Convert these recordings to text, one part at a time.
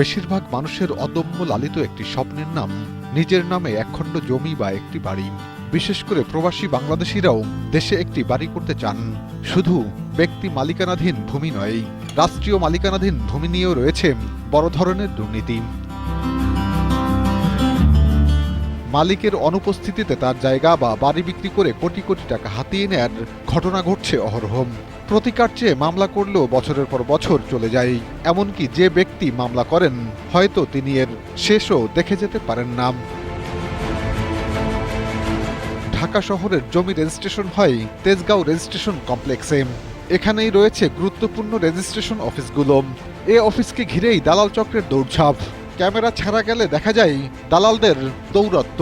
বেশিরভাগ মানুষের অদম্য লালিত একটি স্বপ্নের নাম, নিজের নামে একখণ্ড জমি বা একটি বাড়ি। বিশেষ করে প্রবাসী বাংলাদেশিরাও দেশে একটি বাড়ি করতে চান। শুধু ব্যক্তি মালিকানাধীন ভূমি নয়, রাষ্ট্রীয় মালিকানাধীন ভূমি নিয়েও রয়েছে বড় ধরনের দুর্নীতি। মালিকের অনুপস্থিতিতে তার জায়গা বা বাড়ি বিক্রি করে কোটি কোটি টাকা হাতিয়ে নেয়ার ঘটনা ঘটছে অহরহম প্রতিকার চেয়ে মামলা করলেও বছরের পর বছর চলে যায়। এমনকি যে ব্যক্তি মামলা করেন, হয়তো তিনি এর শেষও দেখে যেতে পারেন না। ঢাকা শহরের জমি রেজিস্ট্রেশন হয় তেজগাঁও রেজিস্ট্রেশন কমপ্লেক্সে। এখানেই রয়েছে গুরুত্বপূর্ণ রেজিস্ট্রেশন অফিসগুলো। এ অফিসকে ঘিরেই দালাল চক্রের দৌড়ঝাঁপ। ক্যামেরা ছাড়া গেলে দেখা যায়, দালালদের দৌরত্ব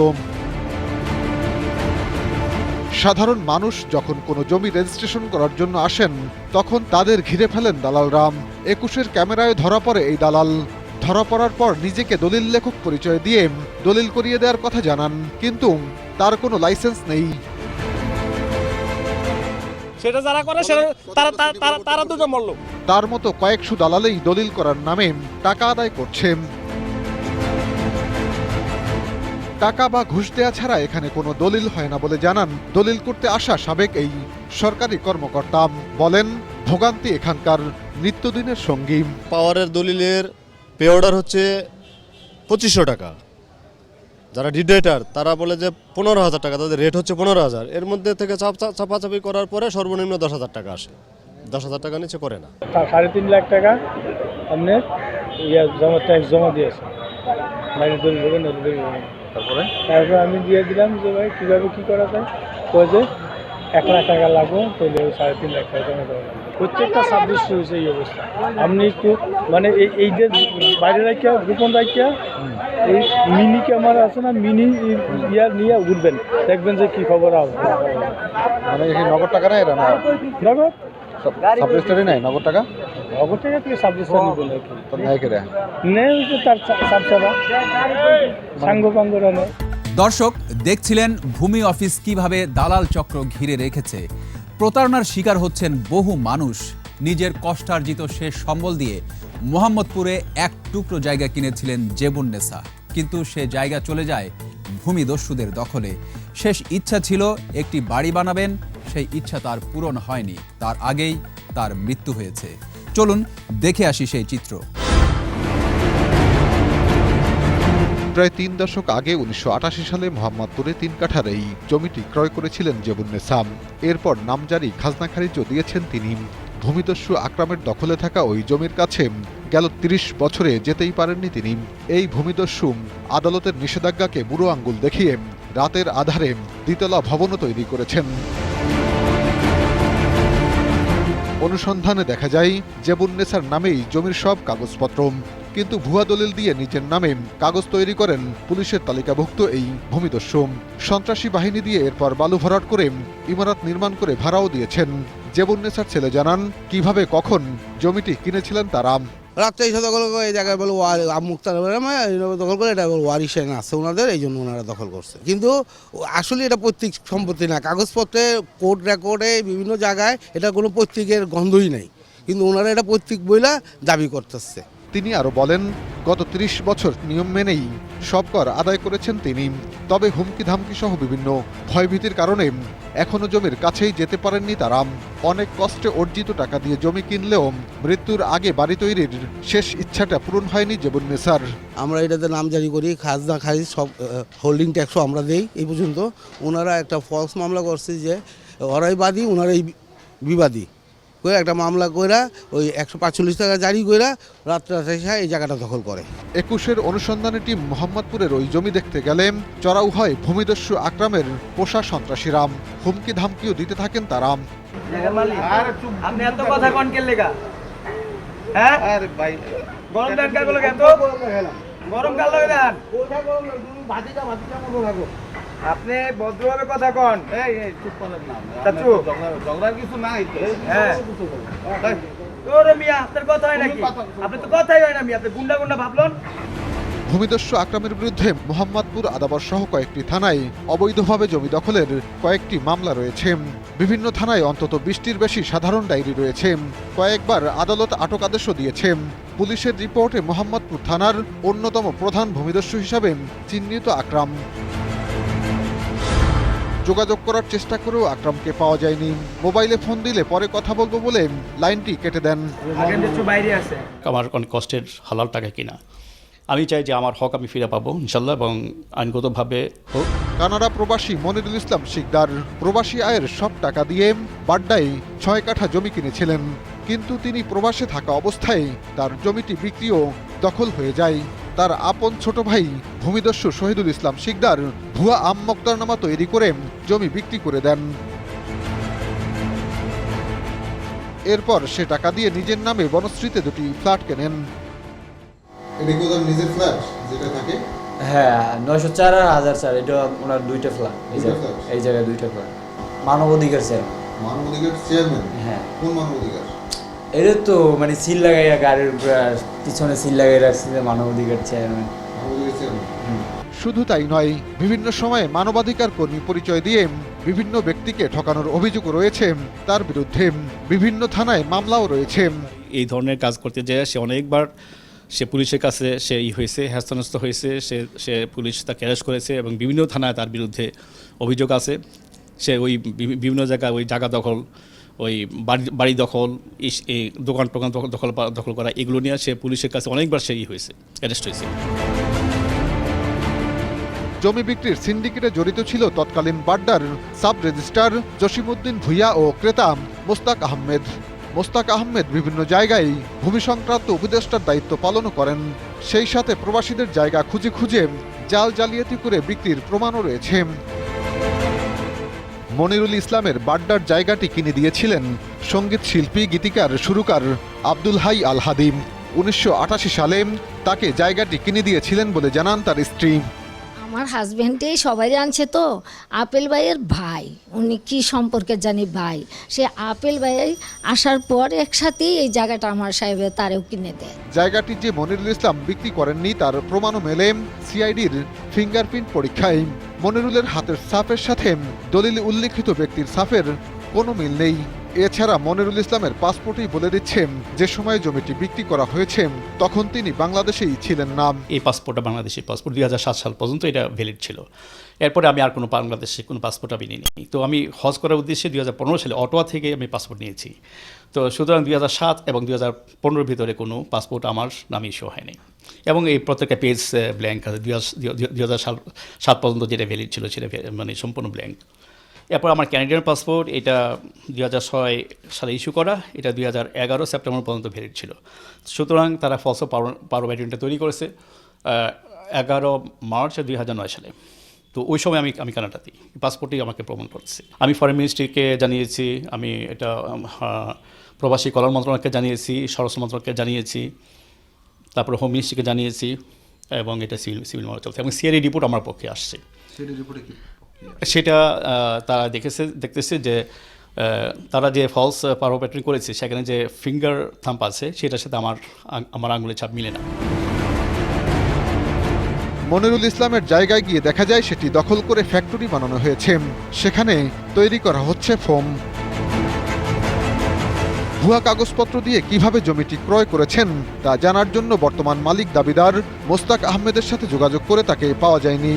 সাধারণ মানুষ যখন কোনো জমি রেজিস্ট্রেশন করার জন্য আসেন তখন তাদের ঘিরে ফেলেন দালালরাম একুশের ক্যামেরায় ধরা পড়ে এই দালাল। ধরা পড়ার পর নিজেকে দলিল লেখক পরিচয় দিয়ে দলিল করিয়ে দেওয়ার কথা জানান কিন্তু তার কোনো লাইসেন্স নেই। সেটা যারা করে সেটা তারা তারা- তারা তারা দুটো মরলো। তার মতো কয়েকশো দালালেই দলিল করার নামে টাকা আদায় করছে। টাকা বা ঘুষ দেওয়া ছাড়া এখানে কোনো দলিল হয় না বলে জানান। দলিল করতে আসা সাবেক এই সরকারি কর্মকর্তা। বলেন ভোগান্তি এখানকার নিত্যদিনের সঙ্গী। পাওয়ারের দলিলের পে অর্ডার হচ্ছে পঁচিশশো টাকা। যারা ডিডেটার তারা বলে যে পনেরো হাজার টাকা তাদের রেট হচ্ছে পনেরো হাজার। এর মধ্যে থেকে চাপ চাপ- চাপাচাপি করার পরে সর্বনিম্ন দশ হাজার টাকা আসে। দশ হাজার টাকা নিচে করে না। সাড়ে তিন লাখ টাকা আপনার ইয়া জমা ট্যাক্স জমা দিয়েছে। তারপরে? তারপর আমি দিয়ে দিলাম যে ভাই কীভাবে কী করা যায়? কয়ে যে এক লাখ টাকা লাগবে তাহলে সাড়ে তিন লাখ টাকা জমা দেওয়া লাগবে। প্রত্যেকটা সাবজেক্ট হয়েছে এই অবস্থা। আপনি একটু মানে এই এই যে বাইরে রাখিয়া গোপন রাখিয়া এই মিনি ক্যামেরা আছে না মিনি ইয়ার নিয়ে উঠবেন। দেখবেন যে কী খবর আসবে মানে নগদ টাকা নেই নগদ? সাবরেস্টারি নেই নগদ টাকা? নগদ টাকা থেকে নিবে নাকি? তো নেয় কেরা নেই যে তার সাবসারা সাঙ্গ পাঙ্গরা নেই। দর্শক দেখছিলেন ভূমি অফিস কীভাবে দালাল চক্র ঘিরে রেখেছে। প্রতারণার শিকার হচ্ছেন বহু মানুষ। নিজের কষ্টার্জিত শেষ সম্বল দিয়ে মোহাম্মদপুরে এক টুকরো জায়গা কিনেছিলেন জেবুন্নেসা কিন্তু সে জায়গা চলে যায় ভূমিদস্যুদের দখলে। শেষ ইচ্ছা ছিল একটি বাড়ি বানাবেন সেই ইচ্ছা তার পূরণ হয়নি। তার আগেই তার মৃত্যু হয়েছে। চলুন দেখে আসি সেই চিত্র। প্রায় তিন দশক আগে উনিশশো আটাশি সালে মোহাম্মদপুরে তিন কাঠার এই জমিটি ক্রয় করেছিলেন জেবুন্নেসাম এরপর নামজারি খাজনা খারিজও দিয়েছেন তিনি। ভূমিদস্যু আকরামের দখলে থাকা ওই জমির কাছে গেল তিরিশ বছরে যেতেই পারেননি তিনি। এই ভূমিদস্যু আদালতের নিষেধাজ্ঞাকে বুড়ো আঙ্গুল দেখিয়ে রাতের আধারে দ্বিতলা ভবনও তৈরি করেছেন। অনুসন্ধানে দেখা যায় জেবুন্নেসার নামেই জমির সব কাগজপত্র। কিন্তু ভুয়া দলিল দিয়ে নিজের নামে কাগজ তৈরি করেন পুলিশের তালিকাভুক্ত এই ভূমিদস্যু। সন্ত্রাসী বাহিনী দিয়ে এরপর বালু ভরাট করে ইমারত নির্মাণ করে ভাড়াও দিয়েছেন। জেবুন্নেসার ছেলে জানান, কীভাবে, কখন জমিটি কিনেছিলেন তারা। রাত্রে এসে দখল করে এই জায়গায় বলে মুক্তার দখল করে এটা ওয়ারিশ ওয়ারিশান আছে ওনাদের, এই জন্য ওনারা দখল করছে। কিন্তু আসলে এটা পৈতৃক সম্পত্তি না, কাগজপত্রে, কোর্ট রেকর্ডে, বিভিন্ন জায়গায় এটা কোনো পৈতৃকের গন্ধই নেই। কিন্তু ওনারা এটা পৈতৃক বইলা দাবি করতেছে। তিনি আরও বলেন, গত ৩০ বছর নিয়ম মেনেই সব কর আদায় করেছেন তিনি। তবে হুমকি ধামকি সহ বিভিন্ন ভয়ভীতির কারণে এখনও জমির কাছেই যেতে পারেননি তারা। অনেক কষ্টে অর্জিত টাকা দিয়ে জমি কিনলেও মৃত্যুর আগে বাড়ি তৈরির শেষ ইচ্ছাটা পূরণ হয়নি জেবুন্নেসার। আমরা এটাতে নাম জারি করি খাজনা খারিজ সব হোল্ডিং ট্যাক্সও আমরা দেই এই পর্যন্ত। ওনারা একটা ফলস মামলা করছে যে, ওরাই বাদী, ওনারাই বিবাদী। করে একটা মামলা কইরা ওই একশো পাঁচচল্লিশ টাকা জারি কইরা রাত্রে এই জায়গাটা দখল করে। একুশের অনুসন্ধানী টিম মোহাম্মদপুরের ওই জমি দেখতে গেলে চড়াও হয় ভূমিদস্যু আকরামের পোষা সন্ত্রাসীরাম হুমকি ধামকিও দিতে থাকেন তারা। আপনি এত কথা কন লেগা? হ্যাঁ? আরে ভাই। গরম দেন কার বলে এত গরম লাগে দেন। আপনি ভদ্রভাবে কথা কন। এই এই চুপ করেন না। চাচু। ঝগড়ার কিছু নাই হ্যাঁ। ওরে মিয়া আপনার কথা হয় নাকি? আপনি তো কথাই হয় না মিয়া আপনি গুন্ডা গুন্ডা ভাবলন। ভূমিদস্যু আকরামের বিরুদ্ধে মোহাম্মদপুর আদাবর সহ কয়েকটি থানায় অবৈধভাবে জমি দখলের কয়েকটি মামলা রয়েছে। বিভিন্ন থানায় অন্তত বিশটির বেশি সাধারণ ডায়েরি রয়েছে। কয়েকবার আদালত আটক আদেশও দিয়েছে। পুলিশের রিপোর্টে মোহাম্মদপুর থানার অন্যতম প্রধান ভূমিদস্যু হিসাবে চিহ্নিত আকরাম। যোগাযোগ করার চেষ্টা করেও আকরামকে পাওয়া যায়নি। মোবাইলে ফোন দিলে পরে কথা বলব বলে লাইনটি কেটে দেন। আমার অনেক কষ্টের হালাল টাকা কিনা। আমি চাই যে আমার হক আমি ফিরে পাবো ইনশাল্লাহ এবং আইনগতভাবে হোক। কানাডা প্রবাসী মনিরুল ইসলাম শিকদার প্রবাসী আয়ের সব টাকা দিয়ে বাড্ডায় ছয় কাঠা জমি কিনেছিলেন। কিন্তু তিনি প্রবাসে থাকা অবস্থায় তার জমিটি বিক্রিও দখল হয়ে যায়। তার আপন ছোট ভাই ভূমিদস্যু শহীদুল ইসলাম শিকদার ভুয়া আম মক্তারনামা তৈরি করে জমি বিক্রি করে দেন। এরপর সে টাকা দিয়ে নিজের নামে বনশ্রীতে দুটি ফ্ল্যাট কেনেন। এটা কি ওদের নিজের ফ্ল্যাট যেটা থাকে? হ্যাঁ নয়শো চার আর হাজার চার এটা ওনার দুইটা ফ্ল্যাট। এই জায়গায় এই জায়গায় দুইটা ফ্ল্যাট। মানব অধিকার স্যার মানবাধিকার চেয়ারম্যান? হ্যাঁ। কোন মানবাধিকার? এটা তো মানে সিল লাগাইয়া গাড়ির পিছনে সিল লাগাই রাখছে যে মানব চেয়ারম্যান শুধু তাই নয় বিভিন্ন সময়ে মানবাধিকার কর্মী পরিচয় দিয়ে বিভিন্ন ব্যক্তিকে ঠকানোর অভিযোগ রয়েছে তার বিরুদ্ধে। বিভিন্ন থানায় মামলাও রয়েছে। এই ধরনের কাজ করতে যায় সে অনেকবার সে পুলিশের কাছে সে ই হয়েছে হ্যাস্তানস্ত হয়েছে সে সে পুলিশ তাকে অ্যারেস্ট করেছে এবং বিভিন্ন থানায় তার বিরুদ্ধে অভিযোগ আছে। সে ওই বিভিন্ন জায়গায় ওই জায়গা দখল ওই বাড়ি বাড়ি দখল এই দোকান টোকান দখল দখল করা, এগুলো নিয়ে সে পুলিশের কাছে অনেকবার সে হয়েছে অ্যারেস্ট হয়েছে। জমি বিক্রির সিন্ডিকেটে জড়িত ছিল তৎকালীন বাড্ডার সাব রেজিস্ট্রার জসিমউদ্দিন ভুইয়া ও ক্রেতা মোস্তাক আহমেদ। মোস্তাক আহমেদ বিভিন্ন জায়গায় ভূমি সংক্রান্ত উপদেষ্টার দায়িত্ব পালনও করেন। সেই সাথে প্রবাসীদের জায়গা খুঁজে খুঁজে জাল জালিয়াতি করে বিক্রির প্রমাণও রয়েছে। মনিরুল ইসলামের বাড্ডার জায়গাটি কিনে দিয়েছিলেন সংগীত শিল্পী গীতিকার সুরকার আব্দুল হাই আল হাদিম। উনিশশো আঠাশি সালে তাকে জায়গাটি কিনে দিয়েছিলেন বলে জানান তার স্ত্রী। আমার হাজবেন্ডেই সবাই জানছে তো আপেল ভাইয়ের ভাই। উনি কি সম্পর্কে জানি ভাই? সে আপেল ভাই আসার পর একসাথেই এই জায়গাটা আমার সাহেবের তারেও কিনে দেয়। জায়গাটি যে মনিরুল ইসলাম বিক্রি করেননি তার প্রমাণও মেলে সিআইডির ফিঙ্গারপ্রিন্ট পরীক্ষায়। মনিরুলের হাতের সাফের সাথে দলিলে উল্লিখিত ব্যক্তির সাফের কোনো মিল নেই। এছাড়া মনিরুল ইসলামের পাসপোর্টই বলে দিচ্ছে, যে সময় জমিটি বিক্রি করা হয়েছে, তখন তিনি বাংলাদেশেই ছিলেন না। এই পাসপোর্টটা বাংলাদেশের পাসপোর্ট, দুই হাজার সাত সাল পর্যন্ত এটা ভ্যালিড ছিল। এরপরে আমি আর কোনো বাংলাদেশে কোনো পাসপোর্ট আমি নিইনি। তো আমি হজ করার উদ্দেশ্যে দুই হাজার পনেরো সালে অটোয়া থেকে আমি পাসপোর্ট নিয়েছি। তো সুতরাং দুই হাজার সাত এবং দুই হাজার পনেরোর ভিতরে কোনো পাসপোর্ট আমার নামে ইস্যু হয়নি। এবং এই প্রত্যেকটা পেজ ব্ল্যাঙ্ক আছে। দুই হাজার সাত পর্যন্ত যেটা ভ্যালিড ছিল সেটা মানে সম্পূর্ণ ব্ল্যাঙ্ক এরপর আমার ক্যানাডিয়ান পাসপোর্ট এটা দুই হাজার ছয় সালে ইস্যু করা। এটা দুই হাজার এগারো সেপ্টেম্বর পর্যন্ত ভ্যালিড ছিল। সুতরাং তারা ফলস পারো ব্যাটেনটা তৈরি করেছে এগারো মার্চ দুই হাজার নয় সালে। তো ওই সময় আমি আমি কানাডাতেই পাসপোর্টেই আমাকে প্রমাণ করছে। আমি ফরেন মিনিস্ট্রিকে জানিয়েছি আমি এটা প্রবাসী কল্যাণ মন্ত্রণালয়কে জানিয়েছি স্বরাষ্ট্র মন্ত্রণালয়কে জানিয়েছি তারপরে হোম মিনিস্ট্রিকে জানিয়েছি এবং এটা সিভিল সিভিল মামলা চলছে। এবং সিআরই রিপোর্ট আমার পক্ষে আসছে। সেটা তারা দেখেছে দেখতেছে যে তারা যে ফলস পাওয়ার প্যাটার্ন করেছে সেখানে যে ফিঙ্গার থাম্প আছে সেটার সাথে আমার আমার আঙুলের ছাপ মিলে না। মনিরুল ইসলামের জায়গায় গিয়ে দেখা যায় সেটি দখল করে ফ্যাক্টরি বানানো হয়েছে। সেখানে তৈরি করা হচ্ছে ফোম। ভুয়া কাগজপত্র দিয়ে কীভাবে জমিটি ক্রয় করেছেন, তা জানার জন্য বর্তমান মালিক দাবিদার মোস্তাক আহমেদের সাথে যোগাযোগ করে তাকে পাওয়া যায়নি।